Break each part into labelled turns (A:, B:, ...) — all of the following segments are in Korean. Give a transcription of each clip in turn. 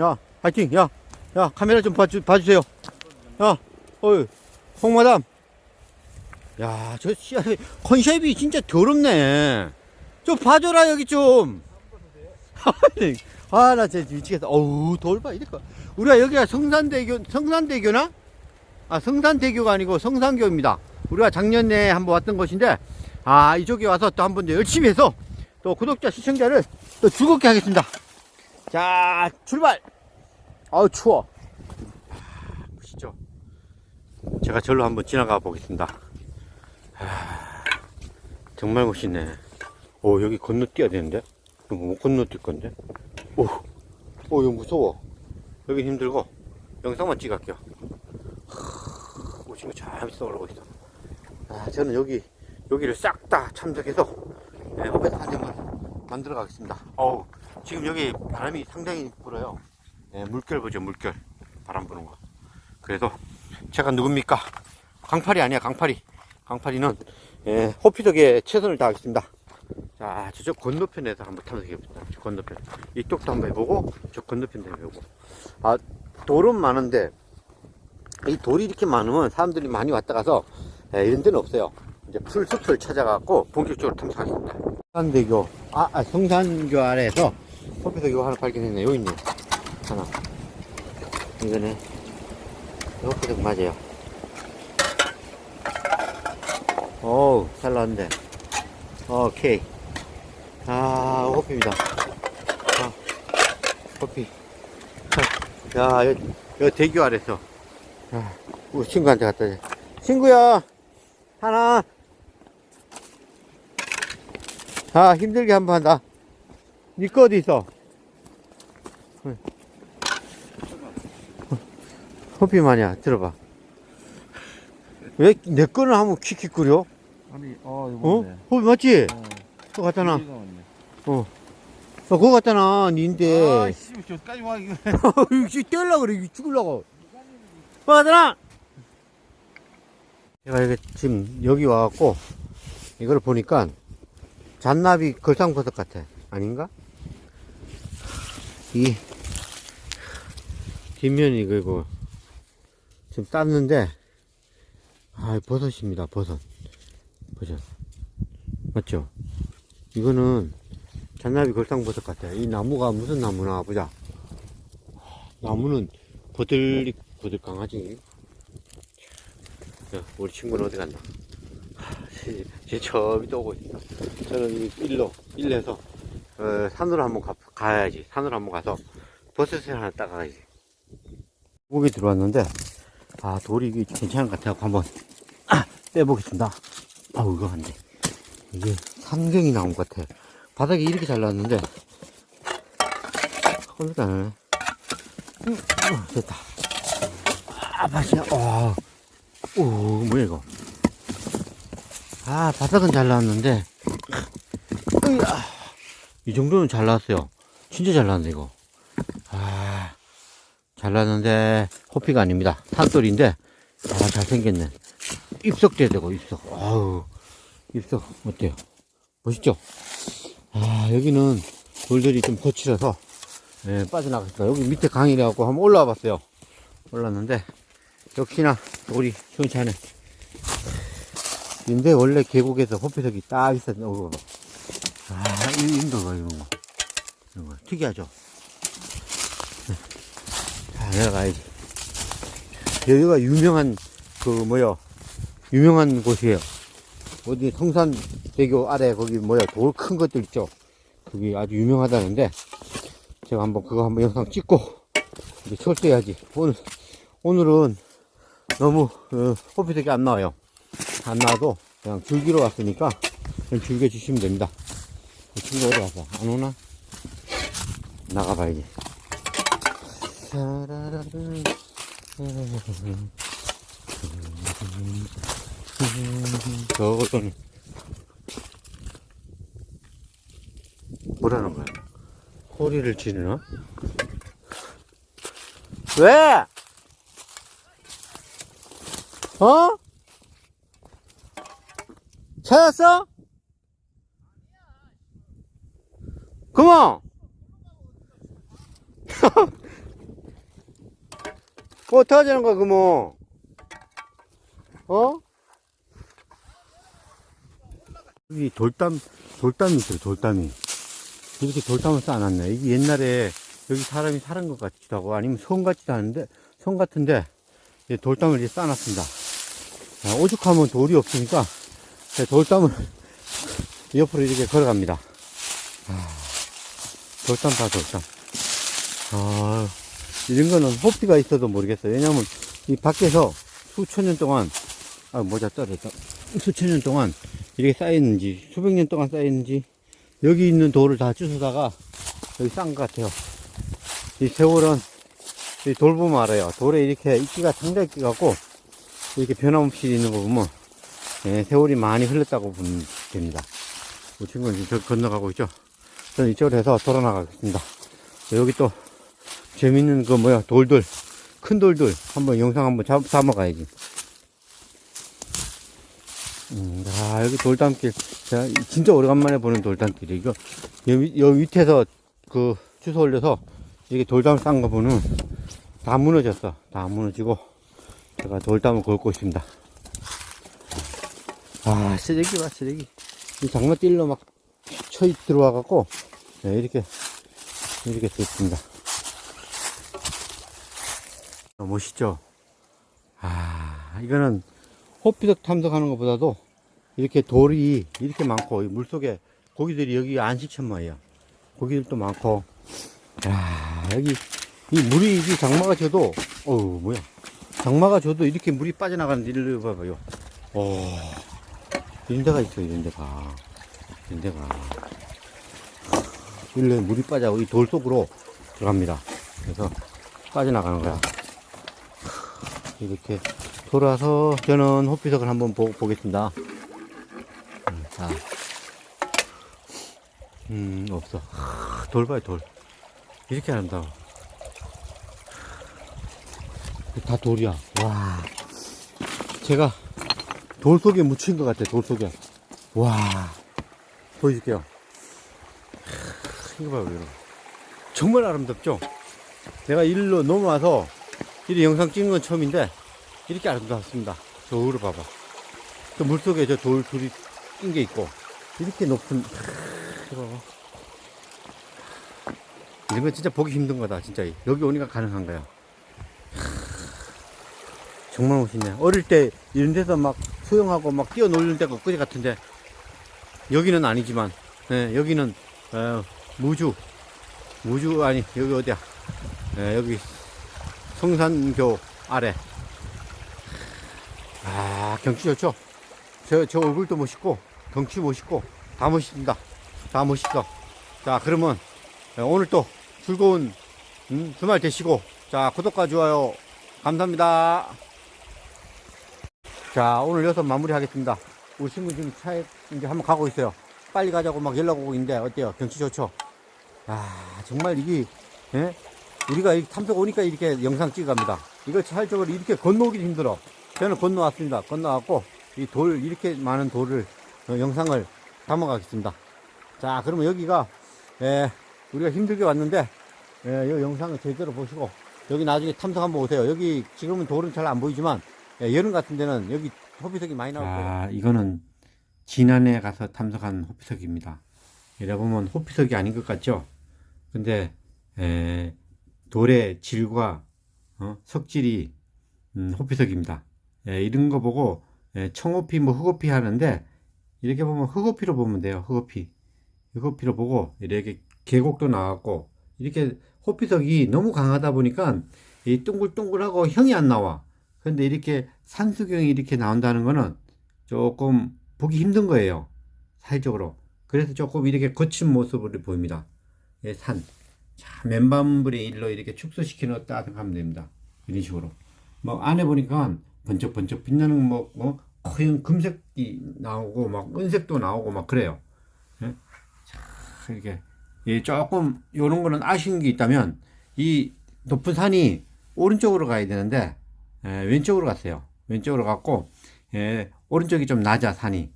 A: 야, 화이팅! 야, 야, 카메라 좀 봐주, 봐주세요. 야, 어이, 홍마담. 야, 저 씨앗, 컨셉이 진짜 더럽네. 좀 봐줘라, 여기 좀. 아, 나 진짜 미치겠다. 어우, 돌봐, 이럴까. 우리가 여기가 성산대교, 성산대교나? 아, 성산대교가 아니고 성산교입니다. 우리가 작년에 한번 왔던 곳인데, 아, 이쪽에 와서 또 한 번 더 열심히 해서 또 구독자, 시청자를 또 즐겁게 하겠습니다. 자, 출발! 아우, 추워. 보시죠. 제가 절로 한번 지나가 보겠습니다. 하, 정말 멋있네. 오, 여기 건너뛰어야 되는데? 이거 못 건너뛸 건데? 오, 오, 이거 무서워. 여기 힘들고, 영상만 찍을게요. 오, 지금 잘 쏘르고 있어. 아, 저는 여기, 여기를 싹 다 참석해서, 네, 오pen 한정을 만들어 가겠습니다. 어우, 지금 여기 바람이 상당히 불어요. 네, 물결 보죠, 물결. 바람 부는 거. 그래서, 제가 누굽니까? 강파리 아니야, 강파리. 강파리는, 예, 호피덕에 최선을 다하겠습니다. 자, 저쪽 건너편에서 한번 탐색해봅시다. 저 건너편. 이쪽도 한번 해보고, 저 건너편도 해보고. 아, 돌은 많은데, 이 돌이 이렇게 많으면 사람들이 많이 왔다 가서, 예, 이런 데는 없어요. 이제 풀숲을 찾아갖고 본격적으로 탐색하겠습니다. 성산대교, 아, 아, 성산교 아래에서 호피덕 이거 하나 발견했네. 여기 있네. 하나. 이거네. 호피덕 맞아요. 어우, 잘 나왔는데. 오케이. 아, 호피입니다. 아, 호피. 야, 여, 여 대교 아래서. 아, 우리 친구한테 갖다 줘. 친구야! 하나. 아, 힘들게 한번 한다. 니거 어디 있어? 호피 마냐, 들어봐. 왜 내 거는 하면 킥킥 거려?
B: 아니, 어,
A: 어?
B: 이거네.
A: 호피 맞지?
B: 어,
A: 그거 갖다 놔.
B: 이거 맞네.
A: 어. 어, 그거 갖다 놔, 니인데.
B: 아, 씨, 저까지 와, 이거.
A: 이거 떼려고 그래, 이거 죽으려고. 그거 갖다 놔! 제가 이게 지금 여기 와갖고, 이걸 보니까, 잔나비 걸상버섯 같아. 아닌가? 이, 뒷면이 이거, 지금 땄는데, 아, 버섯입니다, 버섯. 버섯. 맞죠? 이거는 잔나비 걸상버섯 같아. 이 나무가 무슨 나무나 보자. 나무는 버들릭, 버들 강아지. 야, 우리 친구는 어디 갔나? 하, 제, 제 저기 또 오고 있다. 저는 이 일로, 일로에서, 어, 산으로 한번 가, 가야지. 산으로 한번 가서 버섯을 하나 따가야지. 목이 들어왔는데, 아, 돌이 괜찮은 것 같아서 한번, 아, 빼보겠습니다. 아우, 이거 안 돼. 이게 삼경이 나온 것 같아. 바닥이 이렇게 잘 나왔는데, 홀리가 안 하네. 음, 어, 됐다. 아, 맛이야. 와. 오, 뭐야, 이거. 아, 바닥은 잘 나왔는데. 이 정도는 잘 나왔어요. 진짜 잘 나왔네, 이거. 아, 잘 나왔는데, 호피가 아닙니다. 산돌인데, 아, 잘생겼네. 입석 돼야 되고, 입석. 아우, 입석, 어때요? 멋있죠? 아, 여기는 돌들이 좀 거칠어서, 예, 빠져나갔다. 여기 밑에 강이라고 한번 올라와 봤어요. 올랐는데, 역시나 돌이 시원찮네. 근데 원래 계곡에서 호피석이 딱 있었네. 어, 아, 이 인도가 이런 거. 이런 거. 특이하죠? 네. 자, 내려가야지. 여기가 유명한, 그, 뭐야, 유명한 곳이에요. 어디 성산대교 아래 거기 뭐야, 돌 큰 것들 있죠? 그게 아주 유명하다는데, 제가 한번 그거 한번 영상 찍고, 이제 철수해야지. 오늘, 오늘은 너무, 어, 호피석이 안 나와요. 안 나와도 그냥 즐기러 왔으니까 그냥 즐겨주시면 됩니다. 이 친구 어디 갔어? 안 오나? 나가봐야지. 저거는 뭐라는 거야? 소리를 지르나? 왜? 어? 찾았어? 그만! 그거 어떡하자는 거야, 그 뭐. 어? 여기 돌담, 돌담이 있어요, 돌담이. 이렇게 돌담을 쌓아놨네. 이게 옛날에 여기 사람이 살은 것 같기도 하고, 아니면 성 같지도 않은데, 성 같은데, 이 돌담을 이렇게 쌓아놨습니다. 아, 오죽하면 돌이 없으니까, 제 돌담을 옆으로 이렇게 걸어갑니다. 아, 돌담 봐, 돌담. 아, 이런 거는 호피가 있어도 모르겠어요. 왜냐면, 이 밖에서 수천 년 동안, 아, 모자 떨어졌다. 수천 년 동안 이렇게 쌓였는지, 수백 년 동안 쌓였는지, 여기 있는 돌을 다 주워다가 여기 싼 것 같아요. 이 세월은 이 돌 보면 알아요. 돌에 이렇게 이끼가 상자 이끼 같고, 이렇게 변함없이 있는 거 보면, 예, 세월이 많이 흘렀다고 보면 됩니다. 이 친구는 지금 저 건너가고 있죠. 저는 이쪽으로 해서 돌아 나가겠습니다. 여기 또 재밌는 그 뭐야 돌들 큰 돌들 한번 영상 한번 잡, 담아가야지. 음, 아 여기 돌담길 제가 진짜 오래간만에 보는 돌담길이 이거 여기, 여기 밑에서 그 주소 올려서 이게 돌담을 싼거 보면 다 무너졌어. 다 무너지고 제가 돌담을 걸고 있습니다. 아 쓰레기 봐 쓰레기. 이 장마딜로 막 쳐 들어와 갖고 네, 이렇게 이렇게 됐습니다. 어, 멋있죠? 아, 이거는 호피석 탐색하는 것보다도 이렇게 돌이 이렇게 많고, 이 물속에 고기들이 여기 안식천마예요. 고기들도 많고, 야 여기 이 물이 이 장마가 져도, 어우, 뭐야. 장마가 져도 이렇게 물이 빠져나가는 일을 봐 봐요. 어, 이런 데가 있어, 이런 데가. 이런 데가. 일로 물이 빠져, 이돌 속으로 들어갑니다. 그래서 빠져나가는 거야. 이렇게 돌아서 저는 호피석을 한번 보, 보겠습니다. 음, 자. 음, 없어. 하, 돌 봐요, 돌. 이렇게 아름다워. 다 돌이야. 와. 제가 돌 속에 묻힌 것 같아, 돌 속에. 와. 보여줄게요. 하, 이거 봐요, 여러분. 정말 아름답죠? 내가 일로 넘어와서 이 영상 찍는 건 처음인데 이렇게 아름답습니다. 저으로 봐봐. 또 물속에 저 돌 둘이 낀 게 있고 이렇게 높은. 이런 거 진짜 보기 힘든 거다 진짜 여기 오니까 가능한 거야. 정말 멋있네. 어릴 때 이런 데서 막 수영하고 막 뛰어놀는 데가 엊그제 같은데 여기는 아니지만 예, 여기는 어, 무주 무주 아니 여기 어디야? 예, 여기 성산교 아래. 아, 경치 좋죠? 저, 저 얼굴도 멋있고, 경치 멋있고, 다 멋있습니다. 다 멋있어. 자, 그러면, 어, 오늘 또 즐거운, 음, 주말 되시고, 자, 구독과 좋아요, 감사합니다. 자, 오늘 여기서 마무리 하겠습니다. 우리 친구 지금 차에 이제 한번 가고 있어요. 빨리 가자고 막 연락 오고 있는데, 어때요? 경치 좋죠? 아, 정말 이게, 예? 우리가 이 탐색 오니까 이렇게 영상 찍어갑니다. 이거 차일적으로 이렇게 건너오기 힘들어. 저는 건너왔습니다. 건너왔고, 이 돌, 이렇게 많은 돌을, 어, 영상을 담아가겠습니다. 자, 그러면 여기가, 에, 우리가 힘들게 왔는데, 에, 이 영상을 제대로 보시고, 여기 나중에 탐색 한번 오세요. 여기 지금은 돌은 잘 안 보이지만, 예, 여름 같은 데는 여기 호피석이 많이 나올 거예요. 아, 이거는 지난해 가서 탐색한 호피석입니다. 이래 보면 호피석이 아닌 것 같죠? 근데, 에, 돌의 질과 어, 석질이 음, 호피석입니다. 예, 이런 거 보고 예, 청호피 뭐 흑호피 하는데 이렇게 보면 흑호피로 보면 돼요. 흑호피. 흑호피로 보고 이렇게 계곡도 나왔고 이렇게 호피석이 너무 강하다 보니까 이 둥글둥글하고 형이 안 나와. 근데 이렇게 산수경이 이렇게 나온다는 거는 조금 보기 힘든 거예요. 사회적으로. 그래서 조금 이렇게 거친 모습을 보입니다. 예, 산. 자, 맨밤불의 일로 이렇게 축소시켜 놓았다 생각하면 됩니다. 이런 식으로. 뭐, 안에 보니까 번쩍번쩍 빛나는 뭐, 뭐, 허연 금색이 나오고, 막, 은색도 나오고, 막, 그래요. 예? 자, 이렇게. 예, 조금, 요런 거는 아쉬운 게 있다면, 이 높은 산이 오른쪽으로 가야 되는데, 예, 왼쪽으로 갔어요. 왼쪽으로 갔고, 예, 오른쪽이 좀 낮아, 산이.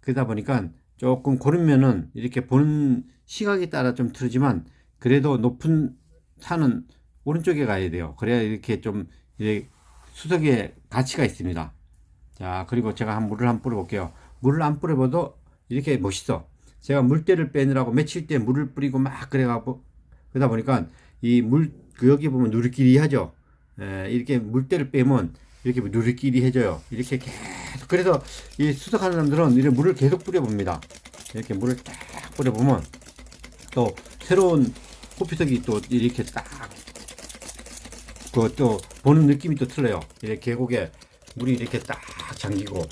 A: 그러다 보니까 조금 고르면은 이렇게 보는 시각에 따라 좀 틀리지만, 그래도 높은 산은 오른쪽에 가야 돼요. 그래야 이렇게 좀 수석에 가치가 있습니다. 자, 그리고 제가 한 물을 한 뿌려 볼게요. 물을 안 뿌려 봐도 이렇게 멋있어. 제가 물때를 빼느라고 며칠 때 물을 뿌리고 막 그래가고, 그러다 보니까 이 물, 그 여기 보면 누리끼리 하죠. 에, 이렇게 물때를 빼면 이렇게 누리끼리 해져요. 이렇게 계속. 그래서 이 수석하는 사람들은 이렇게 물을 계속 뿌려 봅니다. 이렇게 물을 딱 뿌려 보면 또 새로운 호피석이 또 이렇게 딱 그 또 보는 느낌이 또 틀려요. 이렇게 계곡에 물이 이렇게 딱 잠기고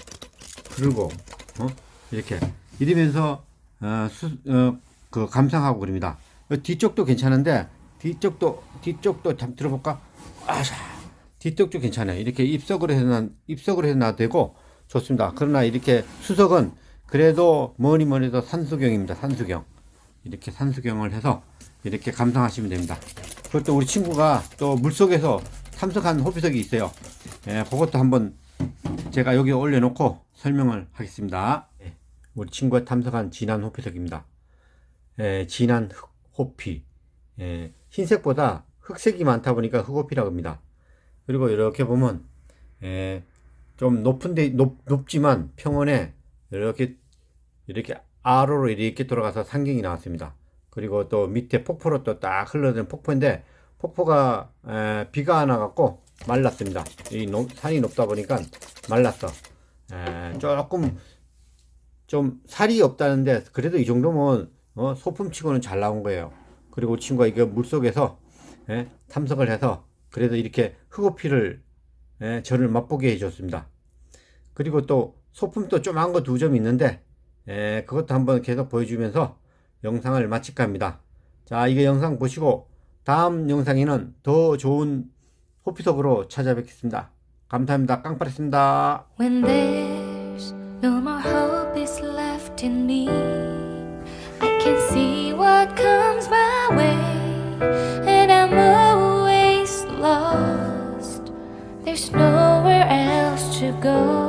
A: 흐르고 어 이렇게 이러면서 어 수 어 그 감상하고 그럽니다. 어, 뒤쪽도 괜찮은데 뒤쪽도 뒤쪽도 잠 들어볼까? 아샤 뒤쪽도 괜찮아요. 이렇게 입석을 해놔 입석을 해놔도 되고 좋습니다. 그러나 이렇게 수석은 그래도 뭐니 뭐니 해도 산수경입니다. 산수경 이렇게 산수경을 해서 이렇게 감상하시면 됩니다. 그것도 우리 친구가 또 물속에서 탐색한 호비석이 있어요. 예, 그것도 한번 제가 여기 올려놓고 설명을 하겠습니다. 예, 우리 친구가 탐색한 진한 호피석입니다. 예, 진한 흑 호피. 예, 흰색보다 흑색이 많다 보니까 흑호피라고 합니다. 그리고 이렇게 보면 예, 좀 높은데 높, 높지만 평원에 이렇게 이렇게 아로로 이렇게 돌아가서 산경이 나왔습니다. 그리고 또 밑에 폭포로 또 딱 흘러드는 폭포인데 폭포가 에, 비가 안 와갖고 말랐습니다. 이 높- 산이 높다 보니까 말랐어. 에, 조금 좀 살이 없다는데 그래도 이 정도면 어, 소품치고는 잘 나온 거예요. 그리고 친구가 이거 물속에서 에, 탐색을 해서 그래도 이렇게 흑호피를 에, 저를 맛보게 해줬습니다. 그리고 또 소품도 좀한거두 점 있는데 에, 그것도 한번 계속 보여주면서 영상을 마칠까 합니다. 자, 이게 영상 보시고 다음 영상에는 더 좋은 호피석으로 찾아뵙겠습니다. 감사합니다. 깡빠랬습니다.
C: When there's no more hope is left in me, I can see what comes my way, and I'm always lost. There's nowhere else to go.